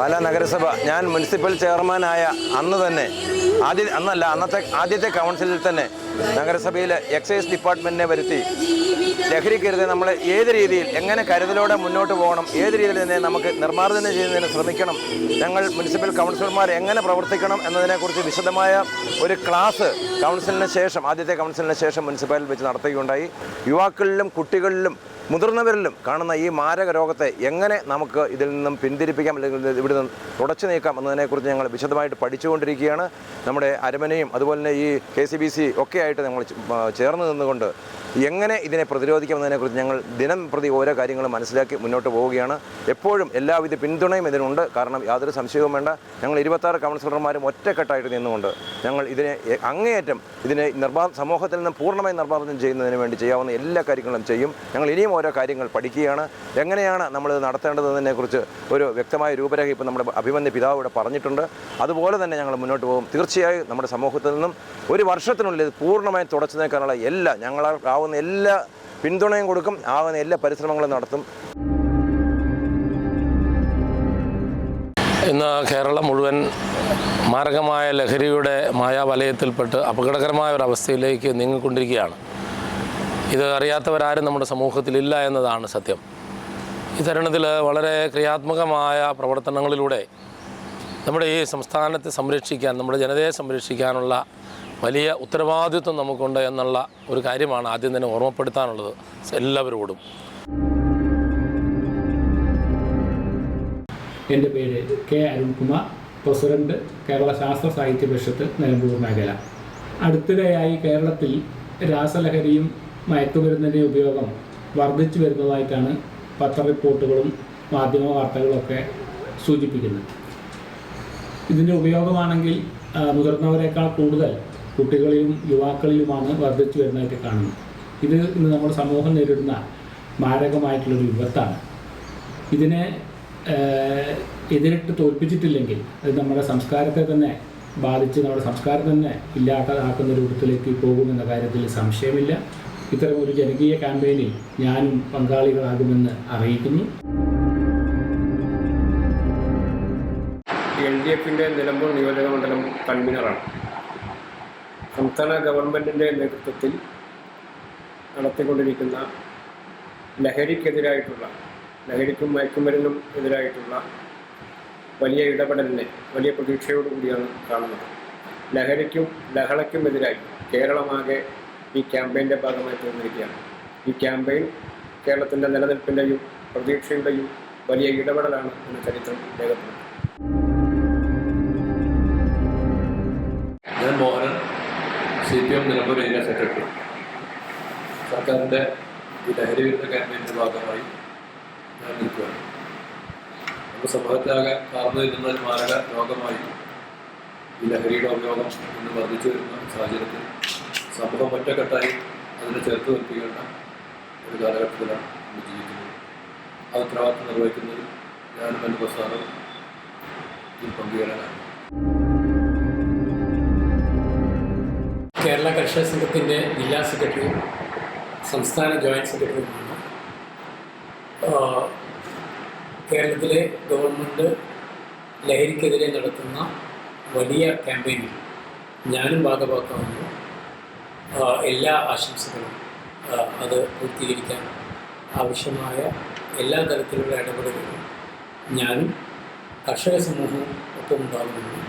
പാലാ നഗരസഭ. ഞാൻ മുനിസിപ്പൽ ചെയർമാനായ അന്ന് തന്നെ ആദ്യ അന്നല്ല അന്നത്തെ ആദ്യത്തെ കൗൺസിലിൽ തന്നെ നഗരസഭയിലെ എക്സൈസ് ഡിപ്പാർട്ട്മെന്റിനെ വരുത്തി ലഹരിക്കരുത് നമ്മൾ ഏത് രീതിയിൽ എങ്ങനെ കരുതലോടെ മുന്നോട്ട് പോകണം ഏത് രീതിയിൽ തന്നെ നമുക്ക് നിർമ്മാർജനം ചെയ്യുന്നതിന് ശ്രമിക്കണം ഞങ്ങൾ മുനിസിപ്പൽ കൗൺസിലർമാർ എങ്ങനെ പ്രവർത്തിക്കണം എന്നതിനെക്കുറിച്ച് വിശദമായ ഒരു ക്ലാസ് കൗൺസിലിന് ശേഷം ആദ്യത്തെ കൗൺസിലിന് ശേഷം മുനിസിപ്പാലിറ്റി വെച്ച് നടത്തുകയുണ്ടായി. യുവാക്കളിലും കുട്ടികളിലും മുതിർന്നവരിലും കാണുന്ന ഈ മാരക രോഗത്തെ എങ്ങനെ നമുക്ക് ഇതിൽ നിന്നും പിന്തിരിപ്പിക്കാം അല്ലെങ്കിൽ ഇവിടെ നിന്ന് തുടച്ചു നീക്കാം എന്നതിനെക്കുറിച്ച് ഞങ്ങൾ വിശദമായിട്ട് പഠിച്ചുകൊണ്ടിരിക്കുകയാണ്. നമ്മുടെ അരമനയും അതുപോലെ തന്നെ ഈ കെ സി ബി സി ഒക്കെ ആയിട്ട് ഞങ്ങൾ ചേർന്ന് നിന്നുകൊണ്ട് എങ്ങനെ ഇതിനെ പ്രതിരോധിക്കാം എന്നതിനെക്കുറിച്ച് ഞങ്ങൾ ദിനം പ്രതി ഓരോ കാര്യങ്ങളും മനസ്സിലാക്കി മുന്നോട്ട് പോവുകയാണ്. എപ്പോഴും എല്ലാവിധ പിന്തുണയും ഇതിനുണ്ട്. കാരണം യാതൊരു സംശയവും വേണ്ട. ഞങ്ങൾ ഇരുപത്താറ് കൗൺസിലർമാരും ഒറ്റക്കെട്ടായിട്ട് നിന്നുകൊണ്ട് ഞങ്ങൾ ഇതിനെ അങ്ങേയറ്റം ഇതിനെ നിർമ്മാ സമൂഹത്തിൽ നിന്ന് പൂർണമായി നിർമ്മാർജനം ചെയ്യുന്നതിന് വേണ്ടി ചെയ്യാവുന്ന എല്ലാ കാര്യങ്ങളും ചെയ്യും. ഞങ്ങൾ ഇനിയും ഓരോ കാര്യങ്ങൾ പഠിക്കുകയാണ്. എങ്ങനെയാണ് നമ്മളിത് നടത്തേണ്ടതെന്നതിനെക്കുറിച്ച് ഒരു വ്യക്തമായ രൂപരേഖ ഇപ്പോൾ നമ്മുടെ അഭിമന്യ പിതാവ് ഇവിടെ പറഞ്ഞിട്ടുണ്ട്. അതുപോലെ തന്നെ ഞങ്ങൾ മുന്നോട്ട് പോകും. തീർച്ചയായും നമ്മുടെ സമൂഹത്തിൽ നിന്നും ഒരു വർഷത്തിനുള്ളിൽ ഇത് പൂർണമായും തുടച്ചു നീക്കാനുള്ള എല്ലാ ഞങ്ങളാവുന്ന എല്ലാ പിന്തുണയും കൊടുക്കും. ആവുന്ന എല്ലാ പരിശ്രമങ്ങളും നടത്തും. ഇന്ന് കേരളം മുഴുവൻ മാരകമായ ലഹരിയുടെ മായാവലയത്തിൽപ്പെട്ട് അപകടകരമായ ഒരു അവസ്ഥയിലേക്ക് നീങ്ങിക്കൊണ്ടിരിക്കുകയാണ്. ഇത് അറിയാത്തവരാരും നമ്മുടെ സമൂഹത്തിലില്ല എന്നതാണ് സത്യം. ഈ തരുണത്തിൽ വളരെ ക്രിയാത്മകമായ പ്രവർത്തനങ്ങളിലൂടെ നമ്മുടെ ഈ സംസ്ഥാനത്തെ സംരക്ഷിക്കാൻ നമ്മുടെ ജനതയെ സംരക്ഷിക്കാനുള്ള വലിയ ഉത്തരവാദിത്വം നമുക്കുണ്ട് എന്നുള്ള ഒരു കാര്യമാണ് ആദ്യം തന്നെ ഓർമ്മപ്പെടുത്താനുള്ളത് എല്ലാവരോടും. എന്റെ പേര് കെ അരുൺകുമാർ പ്രസിഡന്റ് കേരള ശാസ്ത്ര സാഹിത്യ പരിഷത്ത് നിലമ്പൂർ മേഖല. അടുത്തിടെയായി കേരളത്തിൽ രാസലഹരിയും മയക്കുമരുന്നിന്റെ ഉപയോഗം വർദ്ധിച്ചു വരുന്നതായിട്ടാണ് പത്ര റിപ്പോർട്ടുകളും മാധ്യമ വാർത്തകളൊക്കെ സൂചിപ്പിക്കുന്നത്. ഇതിന്റെ ഉപയോഗമാണെങ്കിൽ മുതിർന്നവരെക്കാൾ കൂടുതൽ കുട്ടികളിലും യുവാക്കളിലുമാണ് വർദ്ധിച്ചു വരുന്നതായിട്ട് കാണുന്നത്. ഇത് ഇന്ന് നമ്മുടെ സമൂഹം നേരിടുന്ന മാരകമായിട്ടുള്ളൊരു വിപത്താണ്. ഇതിനെ എതിരിട്ട് തോൽപ്പിച്ചിട്ടില്ലെങ്കിൽ അത് നമ്മുടെ സംസ്കാരത്തെ തന്നെ ബാധിച്ച് നമ്മുടെ സംസ്കാരം തന്നെ ഇല്ലാതാക്കുന്ന രൂപത്തിലേക്ക് പോകുമെന്ന കാര്യത്തിൽ സംശയമില്ല. ഇത്തരം ഒരു ജനകീയ ക്യാമ്പയിനിൽ ഞാനും പങ്കാളികളാകുമെന്ന് അറിയിക്കുന്നു. എൽ ഡി എഫിന്റെ നിലമ്പൂർ നിയോജക മണ്ഡലം കൺവീനറാണ്. സംസ്ഥാന ഗവൺമെന്റിന്റെ നേതൃത്വത്തിൽ നടത്തിക്കൊണ്ടിരിക്കുന്ന ലഹരിക്കെതിരായിട്ടുള്ള ലഹരിക്കും മയക്കുമരുന്നും എതിരായിട്ടുള്ള വലിയ ഇടപെടലിനെ വലിയ പ്രതീക്ഷയോടുകൂടിയാണ് കാണുന്നത്. ലഹരിക്കും ലഹളയ്ക്കും എതിരായി കേരളമാകെ ഈ ക്യാമ്പയിന്റെ ഭാഗമായി തീർന്നിരിക്കുകയാണ്. ഈ ക്യാമ്പയിൻ കേരളത്തിന്റെ നിലനിൽപ്പിന്റെയും പ്രതീക്ഷയുടെയും വലിയ ഇടപെടലാണ് എന്ന ചരിത്രം രേഖപ്പെടുത്തുന്നത്. ഞാൻ Mohanan C P M Nilambur area secretary സർക്കാരിന്റെ ഈ ലഹരി വിരുദ്ധ ക്യാമ്പയിന്റെ ഭാഗമായി ഞാൻ നിൽക്കുകയാണ്. നമ്മുടെ സമൂഹത്തിലാകെ കാർന്നു നിൽക്കുന്ന ഒരു മാരക രോഗമായി ഈ ലഹരിയുടെ ഉപയോഗം ഇന്ന് വർദ്ധിച്ചു വരുന്ന സാഹചര്യത്തിൽ സമൂഹം ഒറ്റക്കെട്ടായി അതിനെ ചേർത്ത് നിൽപ്പിക്കേണ്ട ഒരു കാലഘട്ടത്തിലാണ് നമ്മൾ ജീവിക്കുന്നത്. ആ ഉത്തരവാദിത്വം നിർവഹിക്കുന്നതിൽ ഞാനും എന്റെ പ്രസ്ഥാനവും ഇതിൽ പങ്കുചേരാനാണ്. കേരള കർഷക സംഘത്തിന്റെ ജില്ലാ സെക്രട്ടറി സംസ്ഥാന ജോയിന്റ് സെക്രട്ടറിയുമാണ് കേരളത്തിലെ ഗവൺമെന്റ് ലഹരിക്കെതിരെ നടത്തുന്ന വലിയ ക്യാമ്പയിനിൽ ഞാനും ഭാഗഭാക്കാവുന്നു ആഹ് എല്ലാ ആശംസകളും അത് പൂർത്തീകരിക്കാൻ ആവശ്യമായ എല്ലാ തരത്തിലുള്ള ഇടപെടലുകളും ഞാനും കർഷക സമൂഹവും ഒപ്പം ഉണ്ടാകുമെന്ന്